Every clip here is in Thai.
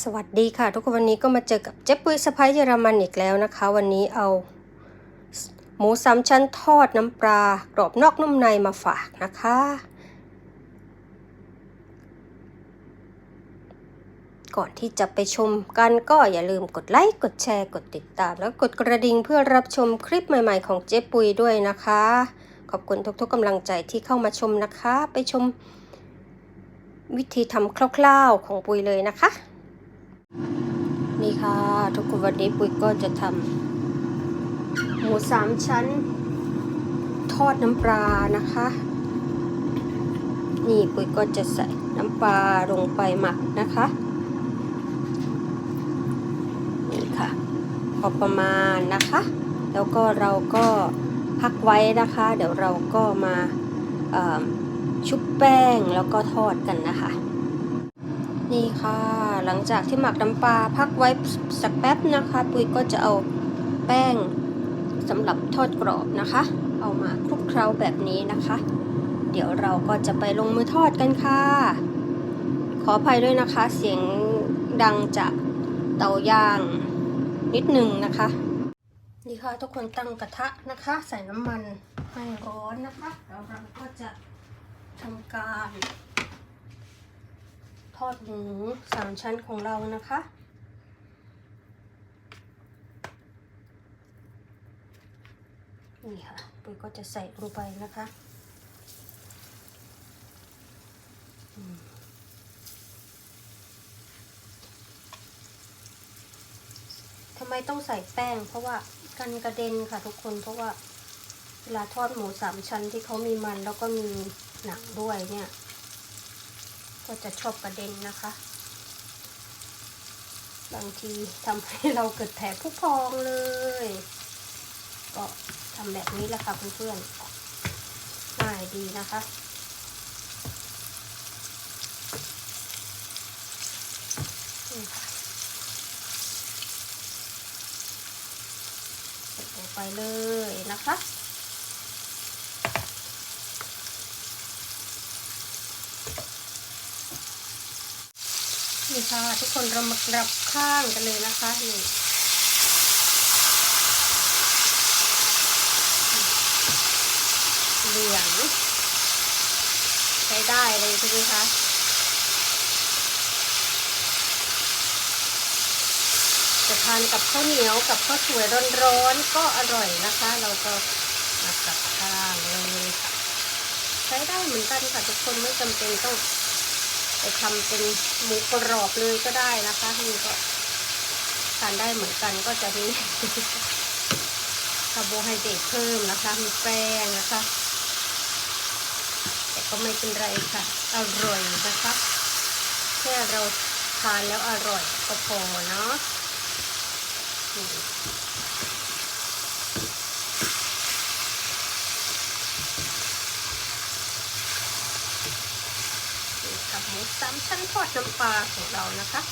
สวัสดีค่ะ ทุกคนวันนี้ก็มาเจอกับเจ๊ปุ้ยสะพ้ายเยอรมันอีกแล้วนะคะ วันนี้เอาหมูสามชั้นทอดน้ำปลากรอบนอกนุ่มในมาฝากนะคะ ก่อนที่จะไปชมกันก็อย่าลืมกดไลค์กดแชร์กดติดตาม แล้วกดกระดิ่งเพื่อรับชมคลิปใหม่ๆของเจ๊ปุยด้วยนะคะ ขอบคุณทุกๆกำลังใจที่เข้ามาชมนะคะ ไปชม วิธีทำคร่าวๆของปุ๋ยเลยนะคะ นี่ค่ะทุกคนวันนี้ปุ๋ยก็จะทำหมูสามชั้น ทอดน้ำปลานะคะ นี่ปุ๋ยก็จะใส่น้ำปลาลงไปหมักนะคะ นี่ค่ะพอประมาณนะคะ แล้วก็เราก็พักไว้นะคะ เดี๋ยวเราก็มา ชุบแป้งแล้วก็ทอดกันนะคะ นี่ค่ะ หลังจากที่หมักน้ำปลาพักไว้สักแป๊บนะคะ ปุ้ยก็จะเอาแป้งสำหรับทอดกรอบนะคะ เอามาคลุกเคล้าแบบนี้นะคะ เดี๋ยวเราก็จะไปลงมือทอดกันค่ะ ขออภัยด้วยนะคะ เสียงดังจากเตาย่างนิดหนึ่งนะคะ นี่ค่ะทุกคนตั้งกระทะนะคะ ใส่น้ำมันให้ร้อนนะคะแล้วเราก็จะ ทำการ ทอดหมูสามชั้นของเรานะคะ นี่ค่ะปุ้ยก็จะใส่ลงไปนะคะทำไมต้องใส่แป้ง เพราะว่ากันกระเด็นค่ะทุกคนเพราะว่าเวลาทอดหมูสามชั้นที่เขามีมันแล้วก็มี หนังด้วยเนี่ย ก็จะชอบกระเด็นนะคะ บางทีทำให้เราเกิดแผลผู้พองเลย ก็ทำแบบนี้แหละค่ะเพื่อนๆง่ายดีนะคะลงไปเลยนะคะ นี่ค่ะ ทุกคนเรามากลับข้างกันเลยนะคะนี่เหลืองใช้ได้เลยใช่ไหมคะจะทานกับข้าวเหนียวกับข้าวสวยร้อนๆก็อร่อยนะคะ เราก็มากับข้างเลยค่ะ ใช้ได้เหมือนกันค่ะทุกคนไม่จำเป็นต้อง ไปทำเป็นหมูกรอบเลยก็ได้นะคะนี่ก็ทานได้เหมือนกันก็จะมีคาร์โบไฮเดรตเพิ่มนะคะ มีแป้งนะคะ แต่ก็ไม่เป็นไรค่ะ อร่อยนะคะ แค่เราทานแล้วอร่อยก็พอเนาะนี่นี่กับหมูสามชั้นทอดน้ำปลาของเรานะคะ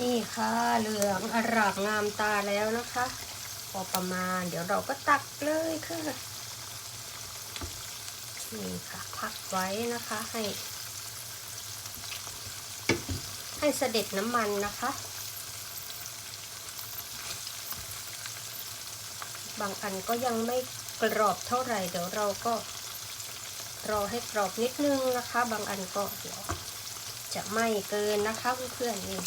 นี่ค่ะเหลืองอร่ามงามตาแล้วนะคะ พอประมาณเดี๋ยวเราก็ตักเลยค่ะ นี่ค่ะพักไว้นะคะให้ ให้เสด็จน้ำมันนะคะบางอันก็ยังไม่ กรอบเท่าไหร่เดี๋ยวเราก็รอให้กรอบนิดนึงนะคะ บางอันก็เดี๋ยวจะไหม้เกินนะคะเพื่อนๆนี่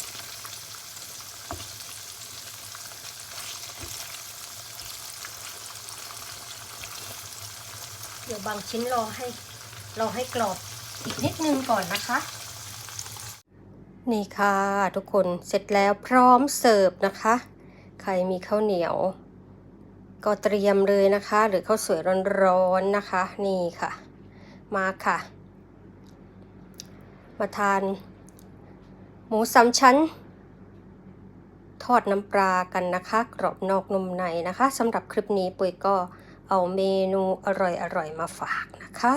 เดี๋ยวบางชิ้นรอให้รอให้กรอบอีกนิดนึงก่อนนะคะ นี่ค่ะทุกคนเสร็จแล้วพร้อมเสิร์ฟนะคะ ใครมีข้าวเหนียว ก็เตรียมเลยนะคะ หรือข้าวสวยร้อนๆนะคะ นี่ค่ะ มาค่ะ มาทาน หมูสามชั้น ทอดน้ำปลากันนะคะ กรอบนอกนุ่มในนะคะสำหรับคลิปนี้ปุ้ยก็เอาเมนูอร่อยๆมาฝากนะคะ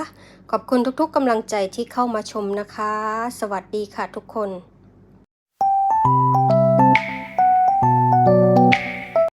ขอบคุณทุกๆกำลังใจที่เข้ามาชมนะคะ สวัสดีค่ะทุกคน